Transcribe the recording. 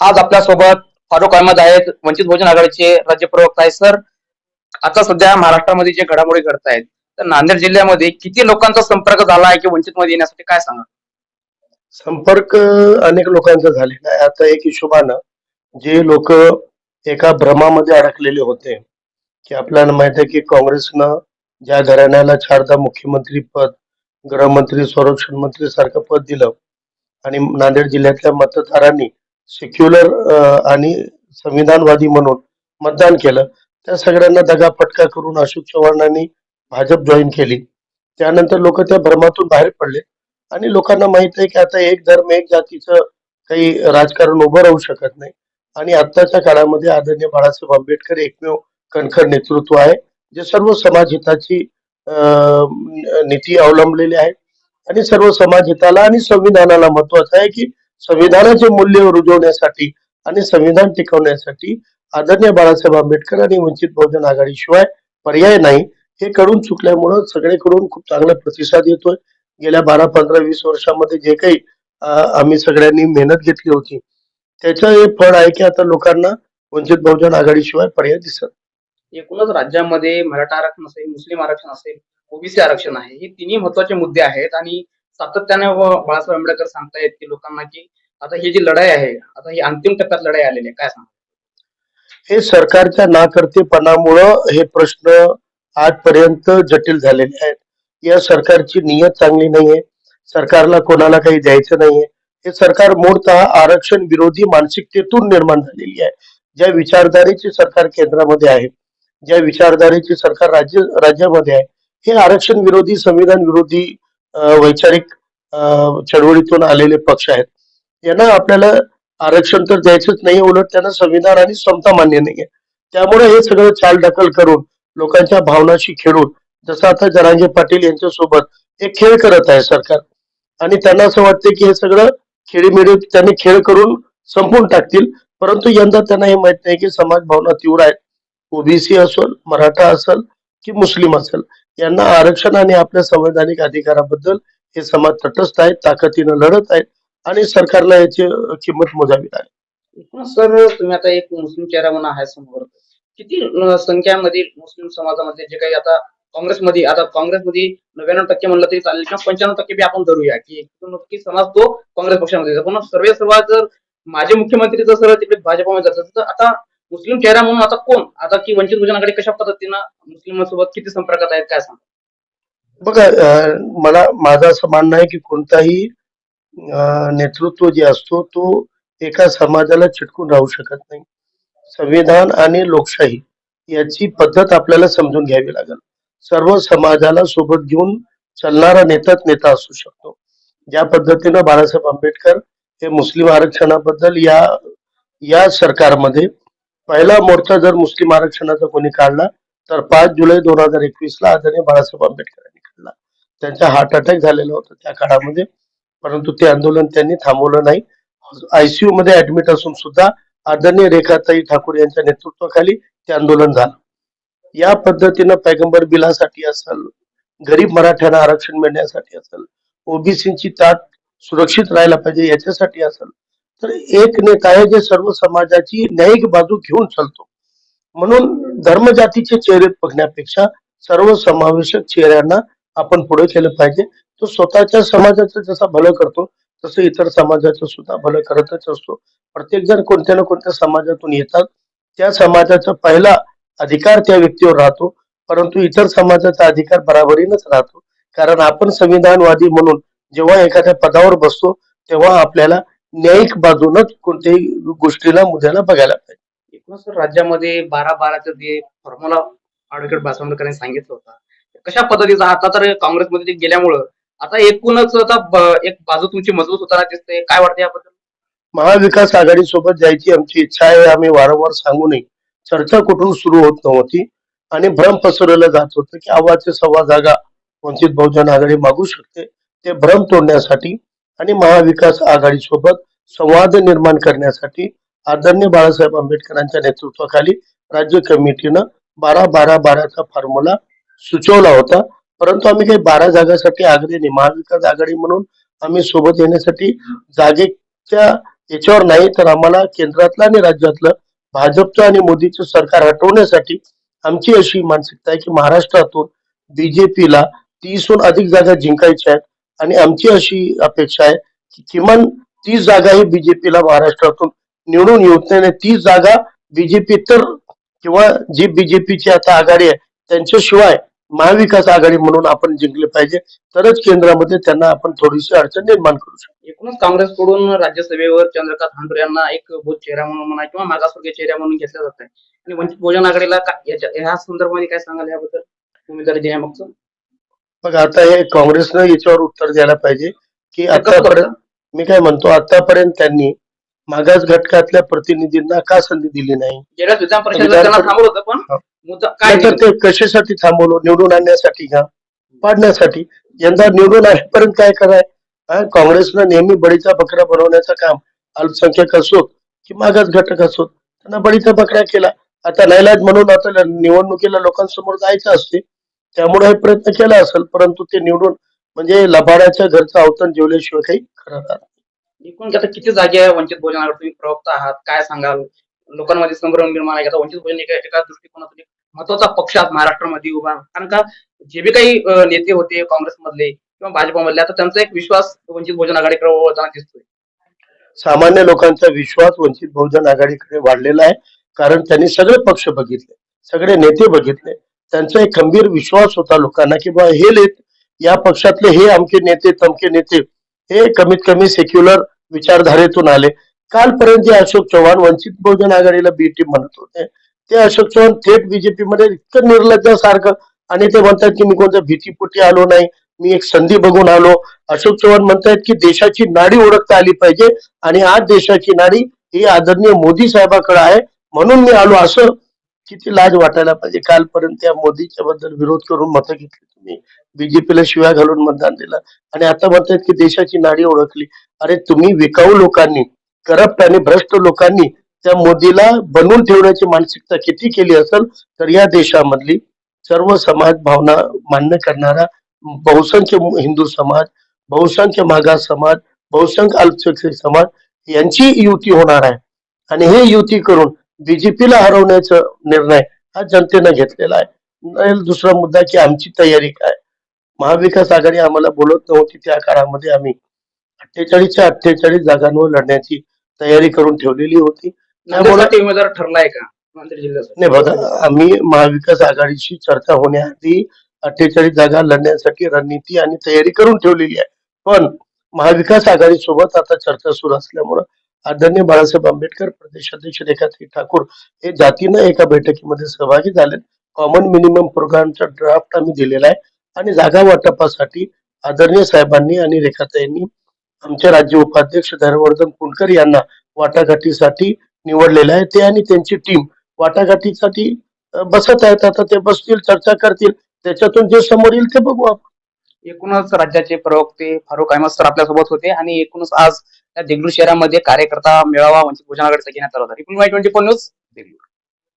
आज आपल्यासोबत फारुख अहमद आहेत वंचित बहुजन आघाडीचे राज्य प्रवक्ता आहेत सर. आता सध्या महाराष्ट्रामध्ये जे घडामोडी घडत आहेत तर नांदेड जिल्ह्यामध्ये किती लोकांचा संपर्क झाला आहे की वंचित मध्ये येण्यासाठी काय सांगा? संपर्क अनेक लोकांचा झालेला आहे. आता एक हिशोबानं जे लोक एका भ्रमामध्ये अडकलेले होते की आपल्याला माहीत आहे की काँग्रेसनं ज्या घराण्याला चारदा मुख्यमंत्री पद गृहमंत्री संरक्षण मंत्री सारखं पद दिलं आणि नांदेड जिल्ह्यातल्या मतदारांनी सेक्युलर आणि संविधानवादी म्हणून मतदान केलं. त्या सगळ्यांना दगाफटका करून अशोक चव्हाणांनी भाजप जॉईन केली. त्यानंतर लोक त्या भ्रमातून बाहेर पडले. आणि लोकांना माहीत आहे की आता एक धर्म एक जातीचं काही राजकारण उभं राहू शकत नाही. आणि आत्ताच्या काळामध्ये आदरणीय बाळासाहेब आंबेडकर एकमेव कणखर नेतृत्व आहे जे सर्व समाज हिताची अं, नीती अवलंबलेली आहे. आणि सर्व समाज हिताला आणि संविधानाला महत्वाचं आहे की संविधानाचे मूल्य रुजवण्यासाठी आणि संविधान टिकवण्यासाठी आदरणीय बाळासाहेब आंबेडकर आणि वंचित बहुजन आघाडीशिवाय पर्याय नाही. हे करून चुकल्यामुळं सगळीकडून खूप चांगला प्रतिसाद येतोय. गेल्या बारा पंधरा वीस वर्षामध्ये जे काही आम्ही सगळ्यांनी मेहनत घेतली होती त्याचं हे फळ आहे की आता लोकांना वंचित बहुजन आघाडीशिवाय पर्याय दिसत. एकूणच राज्यामध्ये मराठा आरक्षण असेल मुस्लिम आरक्षण असेल ओबीसी आरक्षण आहे हे तिन्ही महत्त्वाचे मुद्दे आहेत आणि सातत्याने व बाळासाहेब आंबेडकर सांगतायत की लोकांना की आता ही जी लढाई आहे आता ही अंतिम टप्प्यात लढाई आलेली आहे काय सांगा हे सरकारच्या नाकर्तेपणामुळं हे प्रश्न आजपर्यंत जटिल झालेले आहेत. या सरकारची नियत चांगली नाहीये सरकारला कोणाला काही द्यायचं नाहीये. हे सरकार मूळतः आरक्षण विरोधी मानसिकतेतून निर्माण झालेली आहे. ज्या विचारधारेची सरकार केंद्रामध्ये आहे ज्या विचारधारेची सरकार राज्य राज्यामध्ये आहे हे आरक्षण विरोधी संविधान विरोधी वैचारिक चळवळीतून आलेले पक्ष आहेत. यांना आपल्याला आरक्षण तर द्यायचंच नाही उलट त्यांना संविधान आणि समता मान्य नाहीये. त्यामुळे हे सगळं चालढकल करून लोकांच्या भावनाशी खेळून जसं आता जरांगे पाटील यांच्यासोबत एक खेळ करत आहे सरकार. आणि त्यांना असं वाटतं की हे सगळं खेळीमेळी त्यांनी खेळ करून संपून टाकतील. परंतु यंदा त्यांना हे माहीत नाही की समाज भावना तीव्र आहेत. ओबीसी असेल मराठा असेल की मुस्लिम असेल. यांना आरक्षण आणि आपल्या संवैधानिक अधिकाराबद्दल हे समाज तटस्थ आहेत ताकदीनं लढत आहेत आणि सरकारला याची किंमत मोजावी लागेल. सर तुम्ही आता एक मुस्लिम चेहरा म्हणून आहे समोर. किती संख्यामध्ये मुस्लिम समाजामध्ये जे काही आता काँग्रेसमध्ये आता काँग्रेसमध्ये नव्याण्णव टक्के म्हणलं तरी चालेल किंवा पंच्याण्णव टक्के बी आपण धरूया की नक्की समाज तो काँग्रेस पक्षामध्ये पण सर्व सर्व जर माजी मुख्यमंत्री जर सर तिकडे भाजपमध्ये जातात तर आता मुस्लिम चेहरा म्हणून आता कोण? आता की वंचित बहुजनाकडे कशा पद्धतीनं मुस्लिमांसोबत किती संपर्कात आहेत काय सांग बघा मला माझं असं मानणं आहे की कोणताही नेतृत्व जे असतो तो एका समाजाला चिटकून राहू शकत नाही. संविधान आणि लोकशाही याची पद्धत आपल्याला समजून घ्यावी लागेल. सर्व समाजाला सोबत घेऊन चालणारा नेताच नेता असू शकतो. ज्या पद्धतीनं बाळासाहेब आंबेडकर हे मुस्लिम आरक्षणाबद्दल या या सरकारमध्ये पहिला मोर्चा जर मुस्लिम आरक्षणाचा कोणी काढला तर पाच जुलै दोन हजार एकवीस ला आदरणीय बाळासाहेब आंबेडकरांनी काढला. त्यांचा हार्ट अटॅक झालेला होता त्या काळामध्ये परंतु ते आंदोलन त्यांनी थांबवलं नाही. आयसीयू मध्ये ऍडमिट असून सुद्धा आदरणीय रेखाताई ठाकूर यांच्या नेतृत्वाखाली ते आंदोलन झालं. या पद्धतीनं पैगंबर बिलासाठी असेल गरीब मराठ्यांना आरक्षण मिळण्यासाठी असेल ओबीसीची ताट सुरक्षित राहायला पाहिजे याच्यासाठी असेल तर एक नेता आहे जे सर्व समाजाची न्यायिक बाजू घेऊन चालतो. म्हणून धर्मजातीचे चेहरे बघण्यापेक्षा सर्व समावेशक चेहऱ्यांना आपण पुढे केलं पाहिजे. तो स्वतःच्या समाजाचं जसा भलं करतो तसं इतर समाजाचं सुद्धा भलं करतच असतो. प्रत्येक जण कोणत्या ना कोणत्या समाजातून येतात. त्या समाजाचा पहिला अधिकार त्या व्यक्तीवर राहतो. परंतु इतर समाजाचा अधिकार बराबरीनच राहतो. कारण आपण संविधानवादी म्हणून जेव्हा एखाद्या पदावर बसतो तेव्हा आपल्याला न्यायिक बाजूनच कोणत्याही गोष्टीला मुद्द्याला बघायला पाहिजे. एकूणच राज्यामध्ये बारा बाराचं जे फॉर्म्युला ॲडव्होकेट बाळासाहेबांकरांनी सांगितलं होतं कशा पद्धतीचा? आता तर काँग्रेसमध्ये गेल्यामुळं आता एकूणच आता एक बाजू तुमची मजबूत होताना दिसते. काय वाटतं याबद्दल? महाविकास आघाडी सोबत जायची आमची इच्छा आहे आम्ही वारंवार सांगूनही चर्चा कुठून सुरू होत नव्हती आणि भ्रम पसरवलं जात होतं की आवाजचे सव्वा जागा वंचित बहुजन आघाडी मागू शकते. ते भ्रम तोडण्यासाठी आणि महाविकास आघाडीसोबत संवाद निर्माण करण्यासाठी आदरणीय बाळासाहेब आंबेडकरांच्या नेतृत्वाखाली राज्य कमिटीनं बारा बारा बाराचा फॉर्म्युला सुचवला होता. परंतु आम्ही काही बारा जागासाठी आग्रही महाविकास आघाडी म्हणून आम्ही सोबत येण्यासाठी जागेच्या याच्यावर नाही तर आम्हाला केंद्रातलं आणि राज्यातलं भाजपचं आणि मोदीचं सरकार हटवण्यासाठी आमची अशी मानसिकता आहे की महाराष्ट्रातून बीजेपीला तीसहून अधिक जागा जिंकायच्या आहेत. आणि आमची अशी अपेक्षा आहे की किमान तीस जागा ही बीजेपीला महाराष्ट्रातून निवडून येत नाही तीस जागा बीजेपी तर किंवा जी बीजेपीची आता आघाडी आहे त्यांच्याशिवाय महाविकास आघाडी म्हणून आपण जिंकले पाहिजे. तरच केंद्रामध्ये त्यांना आपण थोडीशी अडचण निर्माण करू शकतो एकूणच काँग्रेसकडून राज्यसभेवर चंद्रकांत हांडुरे यांना एक भूत चेहरा म्हणून म्हणा किंवा मागासवर्गीय चेहरा म्हणून घेतला जात आहे. आणि वंचित बहुजन आघाडीला याच्या- ह्या संदर्भामध्ये काय सांगाल याबद्दल? उमेदवारी देण्यामागचं? मग आता हे काँग्रेसनं याच्यावर उत्तर द्यायला पाहिजे की आतापर्यंत मी काय म्हणतो आतापर्यंत त्यांनी मागास घटकातल्या प्रतिनिधींना का संधी दिली नाही? नाहीतर ते कशासाठी थांबवलं? निवडून आणण्यासाठी का? पाडण्यासाठी? यंदा निवडून आणण्यापर्यंत काय कराय? हा, काँग्रेसनं नेहमी बळीचा बकरा बनवण्याचं काम अल्पसंख्याक असोत की मागास घटक असोत त्यांना बळीचा बकरा केला. आता नाईलाज म्हणून आता निवडणुकीला लोकांसमोर जायचं असते. त्यामुळे हे प्रयत्न केला असेल परंतु ते निवडून म्हणजे लबाडाच्या घरचं अवतण जेवल्याशिवाय काही खरं. एकूण आता किती जागे आहे वंचित बहुजन आघाडी तुम्ही प्रवक्ता आहात काय सांगाल लोकांमध्ये संभ्रम निर्माण आहे वंचित बहुजन एका एका दृष्टिकोनातून महत्त्वाचा पक्ष आज महाराष्ट्रामध्ये उभा. कारण का जे बी काही नेते होते काँग्रेसमधले किंवा भाजपमधले आता त्यांचा एक विश्वास वंचित बहुजन आघाडीकडे वळताना दिसतोय सामान्य लोकांचा विश्वास वंचित बहुजन आघाडीकडे वाढलेला आहे कारण त्यांनी सगळे पक्ष बघितले सगळे नेते बघितले त्यांचा एक खंबीर विश्वास होता लोकांना की बा हे लेत या पक्षातले हे अमके नेते तमके नेते हे कमीत कमी सेक्युलर विचारधारेतून आले. कालपर्यंत जे अशोक चव्हाण वंचित बहुजन आघाडीला बी टीम म्हणत होते ते अशोक चव्हाण थेट बीजेपी मध्ये इतकं निर्लज्जासारखं आणि ते म्हणतात की मी कोणत्या भीतीपोटी आलो नाही मी एक संधी बघून आलो. अशोक चव्हाण म्हणतायत की देशाची नाडी ओळखता आली पाहिजे आणि आज देशाची नाडी ही आदरणीय मोदी साहेबाकडे आहे म्हणून मी आलो असं किती लाज वाटायला पाहिजे? कालपर्यंत त्या मोदीच्या बद्दल विरोध करून मतं घेतली तुम्ही. बीजेपीला शिव्या घालून मतदान दिलं. आणि आता म्हणतायत की देशाची नाडी ओळखली. अरे तुम्ही विकाऊ लोकांनी करप्ट आणि भ्रष्ट लोकांनी त्या मोदीला बनवून ठेवण्याची मानसिकता किती केली असेल तर या देशामधली सर्व समाज भावना मान्य करणारा बहुसंख्य हिंदू समाज बहुसंख्य मागास समाज बहुसंख्य अल्पसंख्याक समाज यांची युती होणार आहे. आणि हे युती करून बीजेपीला हरवण्याचा निर्णय हा जनतेनं घेतलेला आहे. दुसरा मुद्दा की आमची तयारी काय? महाविकास आघाडी आम्हाला बोलत नव्हती त्या काळामध्ये आम्ही अठ्ठेचाळीसच्या अठ्ठेचाळीस जागांवर लढण्याची तयारी करून ठेवलेली होती. त्यामुळे नांदेडसाठी उमेदवार ठरलाय का? नाही बघा आम्ही महाविकास आघाडीशी चर्चा होण्याआधी अठ्ठेचाळीस जागा लढण्यासाठी रणनीती आणि तयारी करून ठेवलेली आहे. पण महाविकास आघाडी सोबत आता चर्चा सुरू असल्यामुळं आदरणीय बाळासाहेब आंबेडकर प्रदेशाध्यक्ष रेखाताई ठाकूर हे जातीनं एका बैठकीमध्ये सहभागी झाले. कॉमन मिनिमम प्रोग्रामचा ड्राफ्ट आम्ही दिलेला आहे. आणि जागा वाटपासाठी आदरणीय साहेबांनी आणि रेखाताईंनी आमचे राज्य उपाध्यक्ष धर्मवर्धन कुलकर यांना वाटाघाटीसाठी निवडलेलं आहे. ते आणि त्यांची टीम वाटाघाटीसाठी बसत आहेत. आता ते बसतील चर्चा करतील. त्याच्यातून जे समोर येईल ते बघू आपण. एकूणच राज्याचे प्रवक्ते फारुख अहमद सर आपल्यासोबत होते आणि एकूणच आज त्या देगलूर शहरामध्ये कार्यकर्ता मेळावा वंचित बहुजन आघाडीचा घेण्यात आला होता ट्वेंटी फोर न्यूज देगलूर